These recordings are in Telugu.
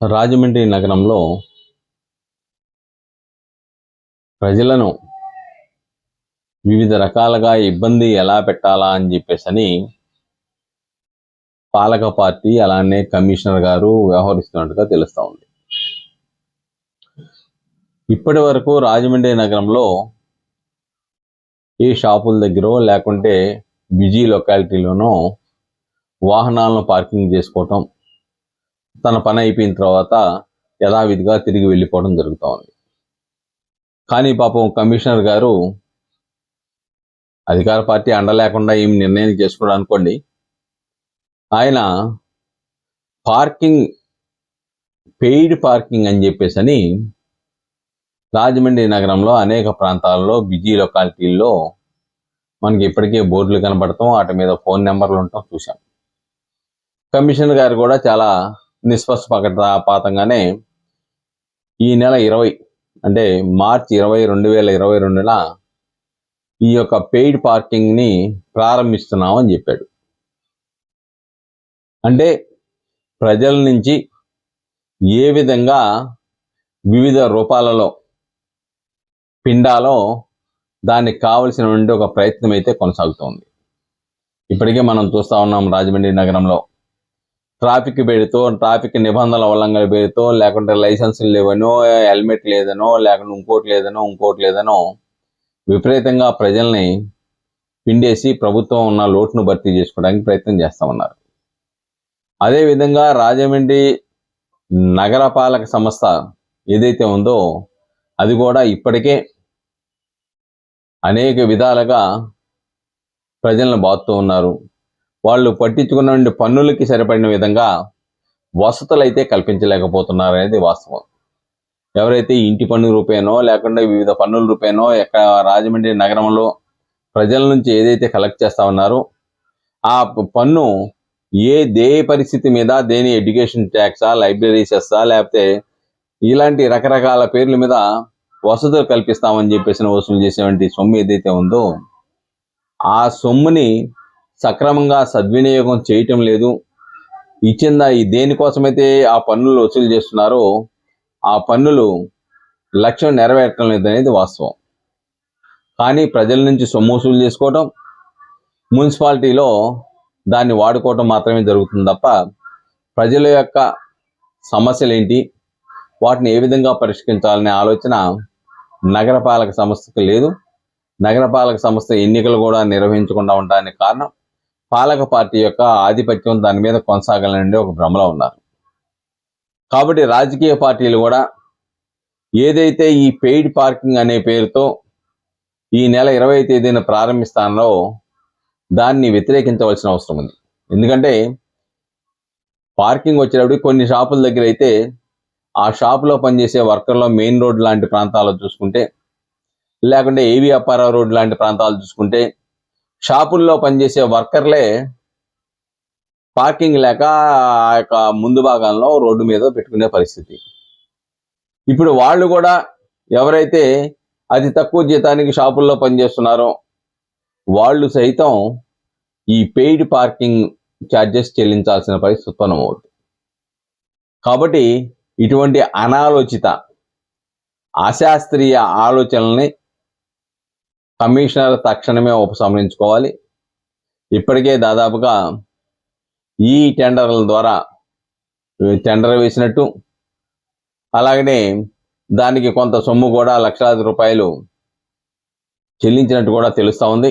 రాజమండ్రి నగరంలో ప్రజలను వివిధ రకాలుగా ఇబ్బంది ఎలా పెట్టాలా అని చెప్పేసి అని పాలక పార్టీ అలానే కమిషనర్ గారు వ్యవహరిస్తున్నట్టుగా తెలుస్తూ ఉంది. ఇప్పటి వరకు రాజమండ్రి నగరంలో ఏ షాపుల దగ్గర లేకుంటే బిజీ లొకాలిటీలోనో వాహనాలను పార్కింగ్ చేసుకోవటం తన పని అయిపోయిన తర్వాత యథావిధిగా తిరిగి వెళ్ళిపోవడం జరుగుతూ ఉంది. కానీ పాపం కమిషనర్ గారు అధికార పార్టీ అండ లేకుండా ఏం నిర్ణయం చేసుకోవడం అనుకోండి ఆయన పార్కింగ్ పెయిడ్ పార్కింగ్ అని చెప్పేసి అని రాజమండ్రి నగరంలో అనేక ప్రాంతాల్లో బిజీ లొకాలిటీల్లో మనకి ఇప్పటికే బోర్డులు కనబడతాం వాటి మీద ఫోన్ నెంబర్లు ఉంటాం చూసాం కమిషనర్ గారు కూడా చాలా నిష్పక్షపాతంగానే ఈ నెల ఇరవై అంటే మార్చి ఇరవై రెండు వేల ఇరవై రెండున ఈ యొక్క పెయిడ్ పార్కింగ్ని ప్రారంభిస్తున్నామని చెప్పాడు. అంటే ప్రజల నుంచి ఏ విధంగా వివిధ రూపాలలో పిండాలో దానికి కావలసినటువంటి ఒక ప్రయత్నం అయితే కొనసాగుతోంది. ఇప్పటికే మనం చూస్తా ఉన్నాం రాజమండ్రి నగరంలో ట్రాఫిక్ పెడితో ట్రాఫిక్ నిబంధనల ఉల్లంఘన పెడితో లేకుంటే లైసెన్సులు లేవనో హెల్మెట్ లేదనో లేకుంటే ఇంకోటి లేదనో ఇంకోటి లేదనో విపరీతంగా ప్రజల్ని పిండేసి ప్రభుత్వం ఉన్న లోటును భర్తీ చేసుకోవడానికి ప్రయత్నం చేస్తూ ఉన్నారు. అదేవిధంగా రాజమండ్రి నగరపాలక సంస్థ ఏదైతే ఉందో అది కూడా ఇప్పటికే అనేక విధాలుగా ప్రజలను బాదుతూ ఉన్నారు. వాళ్ళు పట్టించుకున్న పన్నులకి సరిపడిన విధంగా వసతులు అయితే కల్పించలేకపోతున్నారు అనేది వాస్తవం. ఎవరైతే ఇంటి పన్ను రూపేనో లేకుండా వివిధ పన్నుల రూపేనో ఎక్కడ రాజమండ్రి నగరంలో ప్రజల నుంచి ఏదైతే కలెక్ట్ చేస్తా ఉన్నారో ఆ పన్ను ఏ దే పరిస్థితి మీద దేని ఎడ్యుకేషన్ ట్యాక్సా లైబ్రరీ సెస్సా లేకపోతే ఇలాంటి రకరకాల పేర్ల మీద వసతులు కల్పిస్తామని చెప్పేసి వసూలు చేసేటువంటి సొమ్ము ఏదైతే ఉందో ఆ సొమ్ముని సక్రమంగా సద్వినియోగం చేయటం లేదు. ఇచ్చిందా ఈ దేనికోసమైతే ఆ పన్నులు వసూలు చేస్తున్నారో ఆ పన్నులు లక్ష్యం నెరవేరటం లేదనేది వాస్తవం. కానీ ప్రజల నుంచి సొమ్ము వసూలు చేసుకోవటం మున్సిపాలిటీలో దాన్ని వాడుకోవటం మాత్రమే జరుగుతుంది తప్ప ప్రజల యొక్క సమస్యలు ఏంటి వాటిని ఏ విధంగా పరిష్కరించాలనే ఆలోచన నగరపాలక సంస్థకు లేదు. నగరపాలక సంస్థ ఎన్నికలు కూడా నిర్వహించకుండా ఉండడానికి కారణం పాలక పార్టీ యొక్క ఆధిపత్యం దాని మీద కొనసాగాలని ఒక భ్రమలో ఉన్నారు. కాబట్టి రాజకీయ పార్టీలు కూడా ఏదైతే ఈ పెయిడ్ పార్కింగ్ అనే పేరుతో ఈ నెల ఇరవై తేదీన ప్రారంభిస్తానో దాన్ని వ్యతిరేకించవలసిన అవసరం ఉంది. ఎందుకంటే పార్కింగ్ వచ్చేటప్పుడు కొన్ని షాపుల దగ్గర అయితే ఆ షాపులో పనిచేసే వర్కర్లో మెయిన్ రోడ్ లాంటి ప్రాంతాలు చూసుకుంటే లేకుంటే ఏవి అప్పారావు రోడ్ లాంటి ప్రాంతాలు చూసుకుంటే షాపుల్లో పనిచేసే వర్కర్లే పార్కింగ్ లేక ఆ యొక్క ముందు భాగంలో రోడ్డు మీద పెట్టుకునే పరిస్థితి. ఇప్పుడు వాళ్ళు కూడా ఎవరైతే అతి తక్కువ జీతానికి షాపుల్లో పనిచేస్తున్నారో వాళ్ళు సైతం ఈ పెయిడ్ పార్కింగ్ ఛార్జెస్ చెల్లించాల్సిన పరిస్థితి ఉత్పన్నమవుతుంది కాబట్టి ఇటువంటి అనాలోచిత అశాస్త్రీయ ఆలోచనల్ని కమిషనర్ తక్షణమే ఉపసంహరించుకోవాలి ఇప్పటికే దాదాపుగా ఈ టెండర్ల ద్వారా టెండర్ వేసినట్టు. అలాగనే దానికి కొంత సొమ్ము కూడా లక్షలాది రూపాయలు చెల్లించినట్టు కూడా తెలుస్తూ ఉంది.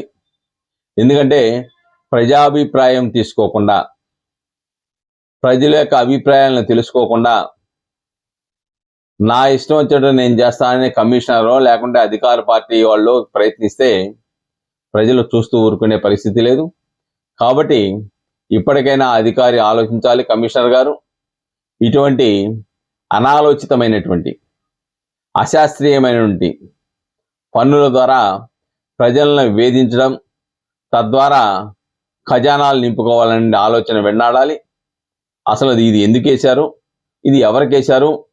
ఎందుకంటే ప్రజాభిప్రాయం తీసుకోకుండా ప్రజల యొక్క అభిప్రాయాలను తెలుసుకోకుండా నా ఇష్టం వచ్చేటట్టు నేను చేస్తానని కమిషనరో లేకుంటే అధికార పార్టీ వాళ్ళు ప్రయత్నిస్తే ప్రజలు చూస్తూ ఊరుకునే పరిస్థితి లేదు. కాబట్టి ఇప్పటికైనా అధికారి ఆలోచించాలి కమిషనర్ గారు. ఇటువంటి అనాలోచితమైనటువంటి అశాస్త్రీయమైనటువంటి పన్నుల ద్వారా ప్రజలను వేధించడం తద్వారా ఖజానాలు నింపుకోవాలనే ఆలోచన వెన్నాడాలి. అసలు ఇది ఎందుకు వేశారు? ఇది ఎవరికి వేశారు?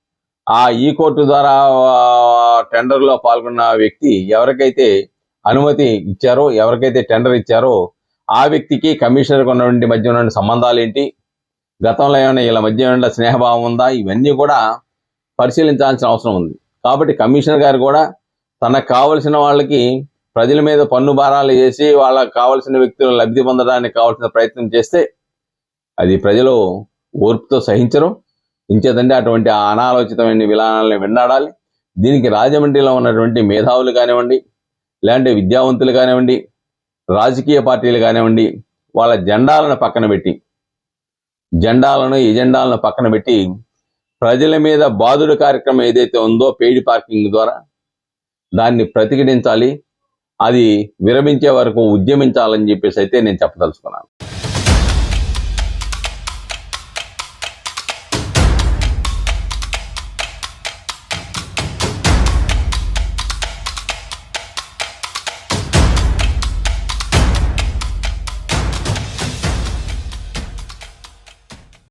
ఆ ఈ కోర్టు ద్వారా టెండర్లో పాల్గొన్న వ్యక్తి ఎవరికైతే అనుమతి ఇచ్చారో ఎవరికైతే టెండర్ ఇచ్చారో ఆ వ్యక్తికి కమిషనర్కి ఉన్నటువంటి మధ్య ఉన్న సంబంధాలు ఏంటి గతంలో ఏమైనా వీళ్ళ మధ్య ఉన్న స్నేహభావం ఉందా? ఇవన్నీ కూడా పరిశీలించాల్సిన అవసరం ఉంది. కాబట్టి కమిషనర్ గారు కూడా తనకు కావలసిన వాళ్ళకి ప్రజల మీద పన్ను భారాలు చేసి వాళ్ళకి కావలసిన వ్యక్తులు లబ్ధి పొందడానికి కావాల్సిన ప్రయత్నం చేస్తే అది ప్రజలు ఓర్పుతో సహించరు. ఇంచేతంటే అటువంటి అనాలోచితమైన విధానాలను విన్నాడాలి దీనికి రాజమండ్రిలో ఉన్నటువంటి మేధావులు కానివ్వండి లేదంటే విద్యావంతులు కానివ్వండి రాజకీయ పార్టీలు కానివ్వండి వాళ్ళ జెండాలను పక్కన పెట్టి జెండాలను ఎజెండాలను పక్కన పెట్టి ప్రజల మీద బాధుడు కార్యక్రమం ఏదైతే ఉందో పెయిడ్ పార్కింగ్ ద్వారా దాన్ని ప్రతిఘటించాలి. అది విరమించే వరకు ఉద్యమించాలని చెప్పేసి అయితే నేను చెప్పదలుచుకున్నాను.